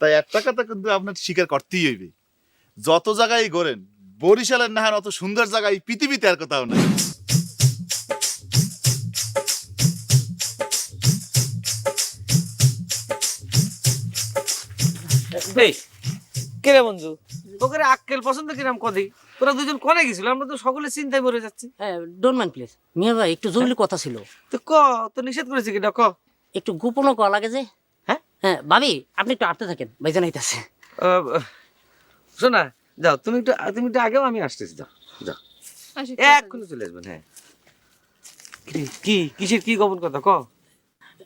তাই একটা কথা কিন্তু আপনার স্বীকার করতেই হইবে। যত জায়গায় গড়েন বরিশালের নাহান অত সুন্দর জায়গায় পৃথিবীতে আর কোথাও নাই। এই কেরে বন্ধু? তোকে আক্কেল পছন্দ কিরাম কদি? তোরা দুজন কনে গেছিল? আমরা তো সকলে চিন্তায় মরে যাচ্ছি। হ্যাঁ ডোন্ট মাইন্ড প্লিজ মিয়া ভাই একটু জরুরি কথা ছিল। তো ক তো নিষেধ করেছি কিনা? ক। একটু গোপনও করা লাগে যে। হ্যাঁ? ভাবি আপনি একটু আটতে থাকেন ভাইজান আইতাছে। শোনা যাও তুমি একটু তুমি একটু আগেও আমি আসতেছি যাও যাও। এক্ষুনি চলে আসবেন হ্যাঁ। কি- কি কিসের কি গোপন কথা ক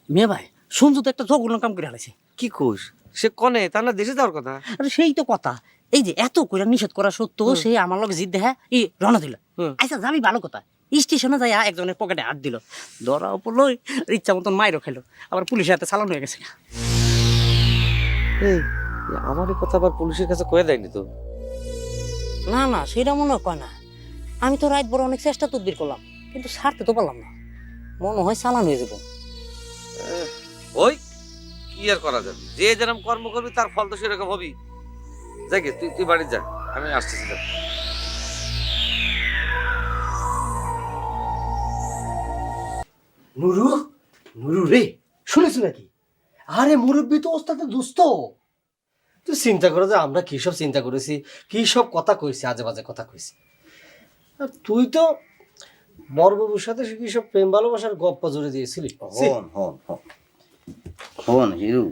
মিয়া ভাই শুনছো তো একটা জঘন্য কাম করে হারাইছে। কি কোষ সে কনে তা না দেশে যাওয়ার কথা? আরে সেই তো কথা। এই যে এত কইরা নিষেধ করা সত্ত্বেও সে আমার লগে জিদ দেখা ই রওনা দিল। হুম। আচ্ছা যাবি ভালো কথা। স্টেশনে যাই একজনের পকেটে হাত দিল। ধরা উপর লই ইচ্ছা মতন মাইরও খেলো আবার পুলিশের হাতে চালান হয়ে গেছে এই আমার এই কথা আবার পুলিশের কাছে কয়ে দেয়নি তো। না না সেটা মনে হয় কয় না। আমি তো রাত বড় অনেক চেষ্টা তদবির করলাম কিন্তু ছাড়তে তো পারলাম না। মনে হয় চালান হয়ে যাব। ওই কি আর করা যাবে? যে যেরকম কর্ম করবি তার ফল তো সেরকম হবি। যাই গে, তুই তুই বাড়ি যা আমি আসতেছি যা। নুরু নুরু রে শুনেছ নাকি? আরে মুরব্বী তো ওস্তাদের দুস্থ তুই চিন্তা করো যে আমরা কি সব চিন্তা করেছি কি সব কথা কইছি আজে বাজে কথা কইছি। আর তুই তো বরবাবুর সাথে কি সব প্রেম ভালোবাসার গপ্প জুড়ে দিয়েছিলি? হন হন হন। হন হিরু।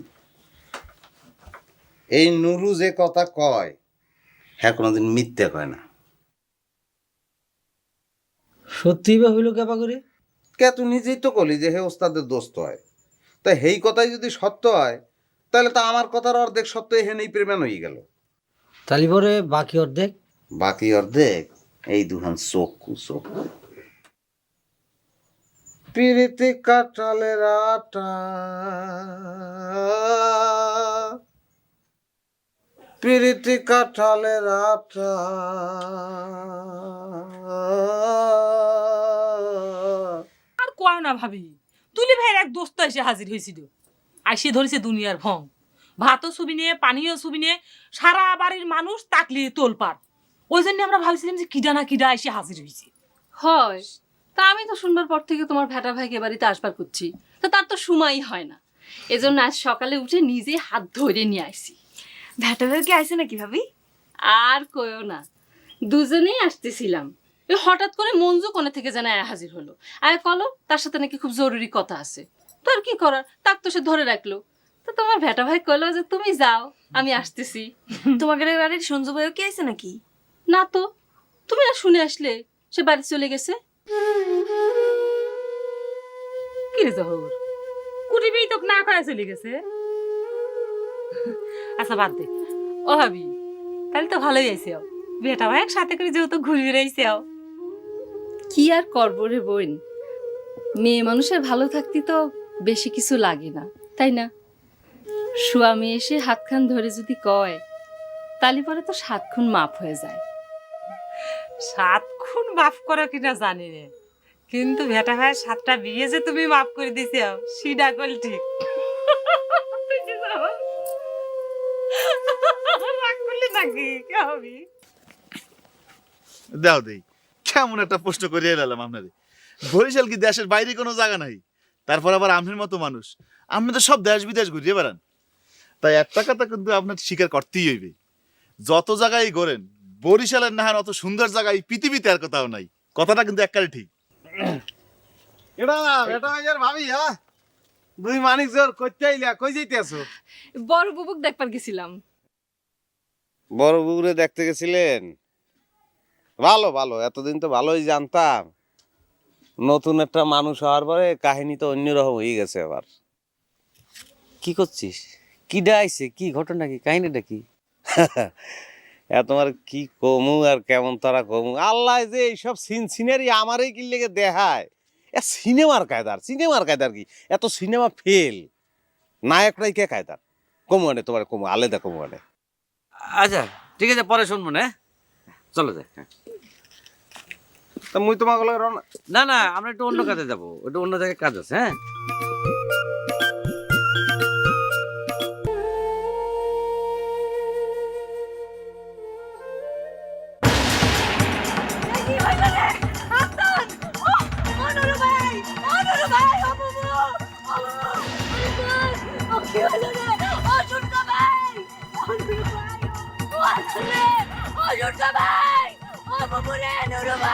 এই নুরু যে কথা কয় হ্যাঁ কোনোদিন মিথ্যে কয় না। সত্যিই বা হইল কেবা করে? কে তুই নিজেই তো কলি যে হে ওস্তাদের দোস্ত হয়। তা সেই কথাই যদি সত্য হয় তাহলে তো আমার কথার অর্ধেক সত্য হেনেই প্রেমান হয়ে গেল। তালি পরে বাকি অর্ধেক? বাকি অর্ধেক? এই দুহান চক্ষু চক্ষু। পিরিতি কাটালের আটা। পিরিতি কাঠালের আটা। আর কয় না ভাবি। তুলি ভাইয়ের এক দোস্ত এসে হাজির হয়েছিল আইসে ধরেছে দুনিয়ার ভং। ভাতও ছবি নিয়ে পানিও ছবি নিয়ে সারা বাড়ির মানুষ তাকলিয়ে তোলপার ওই জন্য আমরা ভাবছিলাম যে কিডা না কিডা এসে হাজির হয়েছে হয় তা আমি তো শুনবার পর থেকে তোমার ভেটা ভাইকে বাড়িতে আসবার করছি তা তার তো সময়ই হয় না। এজন্য আজ সকালে উঠে নিজে হাত ধরে নিয়ে আসি ভ্যাটা কি আইছে নাকি ভাবি? আর কয়ও না দুজনেই আসতেছিলাম। হঠাৎ করে মঞ্জু কোনে থেকে যেন হাজির হলো। আয়া কলো তার সাথে নাকি খুব জরুরি কথা আছে। তো আর কি করার? তাক তো সে ধরে রাখল। তো তোমার ভেটা ভাই কলো যে তুমি যাও আমি আসতেছি। তোমাদের বাড়ির সঞ্জু ভাইও কি আইছে নাকি? না তো তুমি আর শুনে আসলে সে বাড়ি চলে গেছে। কি রে জহর? কুড়িবেই তোকে না কয়ে চলে গেছে? আচ্ছা বাদ দে। ও ভাবি তাহলে তো ভালোই আইসে বেটা ভাই একসাথে করে যেহেতু ঘুরে বেড়াইছে কি আর করব রে বোন? মেয়ে মানুষের ভালো থাকতে তো বেশি কিছু লাগে না তাই না? স্বামী এসে হাতখান ধরে যদি কয় তালি পরে তো সাত খুন মাপ হয়ে যায়। সাত খুন মাফ করো কিনা জানি রে কিন্তু ভেটা ভাইয়ের সাতটা বিয়ে যে তুমি মাফ করে দিছে সিডা কল ঠিক। দাও দেই কেমন একটা প্রশ্ন করিয়ে এলাম আপনারে। বরিশাল কি দেশের বাইরে কোনো জায়গা নাই? তারপর আবার আপনার মতো মানুষ। আপনি তো সব দেশ বিদেশ ঘুরিয়ে বেড়ান। তাই একটা কথা কিন্তু আপনার স্বীকার করতেই হইবে। যত জায়গায় গড়েন বরিশালের নাহান অত সুন্দর জায়গায় পৃথিবীতে আর কোথাও নাই। কথাটা কিন্তু একবারে ঠিক। এটা ভাবি হ্যাঁ? দুই মানিক জোর কইতে আইলা কই যাইতে আছো বড় বুবুক দেখবার গেছিলাম। বড় বুবুরে দেখতে গেছিলেন? ভালো ভালো এতদিন তো ভালোই জানতাম। নতুন একটা মানুষ হওয়ার পরে কাহিনী তো অন্যরকম হয়ে গেছে আবার। কি করছিস? কি ডাইছে কি ঘটনা কি? কাহিনীটা কি? এ তোমার কি কমু আর কেমন তারা কমু? আল্লাহ যে এইসব সিন সিনারি আমারই কি লেগে দেখায়? এ সিনেমার কায়দার সিনেমার কায়দার কি? এত সিনেমা ফেল। নায়করাই কে কায়দার? কমু আনে তোমার কমু আলাদা কমু আনে। আচ্ছা ঠিক আছে পরে শুনব না হ্যাঁ? চলো যাই হ্যাঁ। তা মুই তোমাকে লগে রওনা না না আমরা একটু অন্য কাজে যাব একটু অন্য জায়গায় কাজ আছে হ্যাঁ ভাই ও বাবু রে নুরু ভাই